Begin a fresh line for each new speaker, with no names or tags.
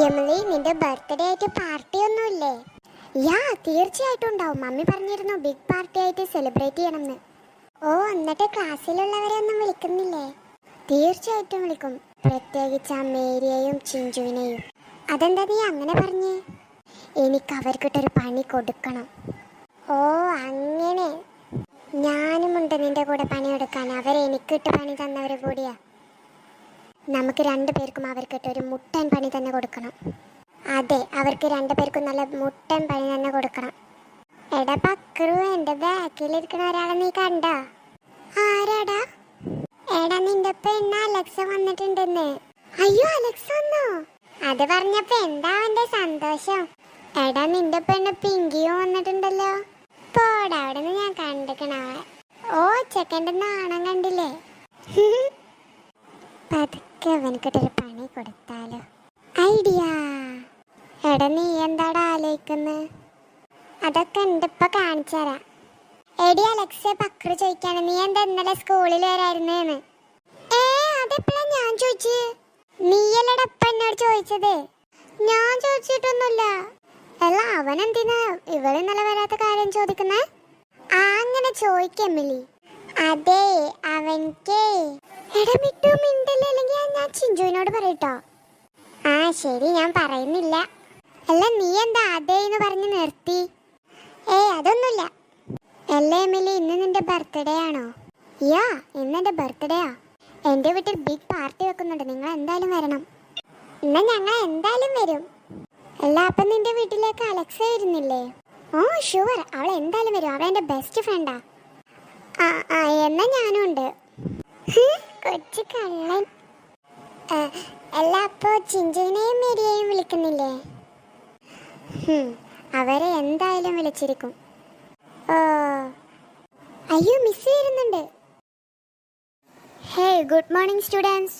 യമലി നിന്റെ ബർത്ത്ഡേ ആയിട്ട് പാർട്ടി ഒന്നുമില്ലേ? യാ തീർച്ചയായിട്ടും ഉണ്ടാവും. മമ്മി പറഞ്ഞിരുന്നു ബിഗ് പാർട്ടി ആയിട്ട് സെലിബ്രേറ്റ് ചെയ്യണമെന്ന്. ഓ എന്നിട്ട് ക്ലാസ്സിലുള്ളവരെ ഒന്നും വിളിക്കുന്നില്ലേ? തീർച്ചയായിട്ടും വിളിക്കും. പ്രത്യേകിച്ച് ആ മേരിയെയും ചിഞ്ചുവിനെയും. അതെന്താ നീ അങ്ങനെ പറഞ്ഞേ? എനിക്ക് അവർക്കിട്ടൊരു പണി കൊടുക്കണം. ഓ അങ്ങനെ. ഞാനുമുണ്ട് നിന്റെ കൂടെ പണിയെടുക്കാൻ. അവരെ എനിക്കിട്ട് പണി തന്നവരെ കൂടിയാ. നമുക്ക് രണ്ടുപേർക്കും അവർക്കിട്ട് ഒരു മുട്ടൻ പണി തന്നെ കൊടുക്കണം. അതെ അവർക്ക് രണ്ടുപേർക്കും നല്ല മുട്ടൻ പണി തന്നെ കൊടുക്കണം. എടാ പക്രു എന്റെ ബാക്കിലിരിക്കുന്ന ഒരാളെ നീ കണ്ട? ആരാടാ? എടാ നിന്റെ പെണ്ണ അലക്സ വന്നിട്ടുണ്ടെന്ന്. അയ്യോ അലക്സ വന്നോ? അത് പറഞ്ഞപ്പോ എന്താ അവന്റെ സന്തോഷം? എടാ നിന്റെ പെണ്ണ് പിങ്കിയോ വന്നിട്ടുണ്ടല്ലോ. പോടാ അവിടെ നിന്ന് ഞാൻ കണ്ടിക്കണ ഓ ചെക്കന്റെ നാണം കണ്ടില്ലേ? പതുക്കെ അവനക്കിട്ടൊരു പണി കൊടുത്താലോ? ഐഡിയ. എടാ നീ എന്താടാ ആലോചിക്കുന്നത് അതൊക്കെ ഉണ്ട് ഇപ്പൊ കാണിച്ചു എടി അലക്സെ പക്രു ചോദിക്കാണ്. നീ എന്താ ഇന്നലെ സ്കൂളിൽ വരായിരുന്നേന്ന്? ഏ അതെപ്പോഴാ ഞാൻ ചോദിച്ചു? നീയല്ലടാ ഇപ്പൊ എന്നോട് ചോദിച്ചത്. ഞാൻ ചോദിച്ചിട്ടൊന്നുമില്ല. അല്ല അവൻ എന്തിനാ ഇവൾ ഇന്നലെ വരാത്ത കാര്യം ചോദിക്കുന്നേ? ആ അങ്ങനെ ചോദിക്കമ്മിലി അതെ അവൻക്ക്. എടാ മിട്ടു മിണ്ടല്ലേ? അല്ലെങ്കിൽ ഞാൻ ചിഞ്ചുവിനോട് പറയട്ടോ. ആ ശരി ഞാൻ പറയുന്നില്ല. അല്ല നീ എന്താ അതെ എന്ന് പറഞ്ഞ് നിർത്തി? ഏയ് അതൊന്നുമില്ല. അല്ല എമിലി ഇന്ന് നിന്റെ ബർത്ത്ഡേ ആണോ? യാ ഇന്ന് എന്റെ ബർത്ത്ഡേയാ എന്റെ വീട്ടിൽ ബിഗ് പാർട്ടി വെക്കുന്നുണ്ട്. നിങ്ങൾ എന്തായാലും വരണം. എന്നാ ഞങ്ങൾ എന്തായാലും വരും. അല്ല അപ്പം നിന്റെ വീട്ടിലേക്ക് അലക്സ വരുന്നില്ലേ? ഓ ഷുവർ അവൾ എന്തായാലും വരും. അവൾ എന്റെ ബെസ്റ്റ് ഫ്രണ്ടാ ആ എന്നാ ഞാനും ഉണ്ട്. കൊച്ചു കള്ളൻ. അല്ല അപ്പോൾ ചിഞ്ചിനെയും മേരിയെയും വിളിക്കുന്നില്ലേ? അവരെ എന്തായാലും വിളിച്ചിരിക്കും. ഓ അയ്യോ മിസ് ചെയ്യുന്നുണ്ട് ഹേ ഗുഡ് മോർണിംഗ് സ്റ്റുഡൻസ്.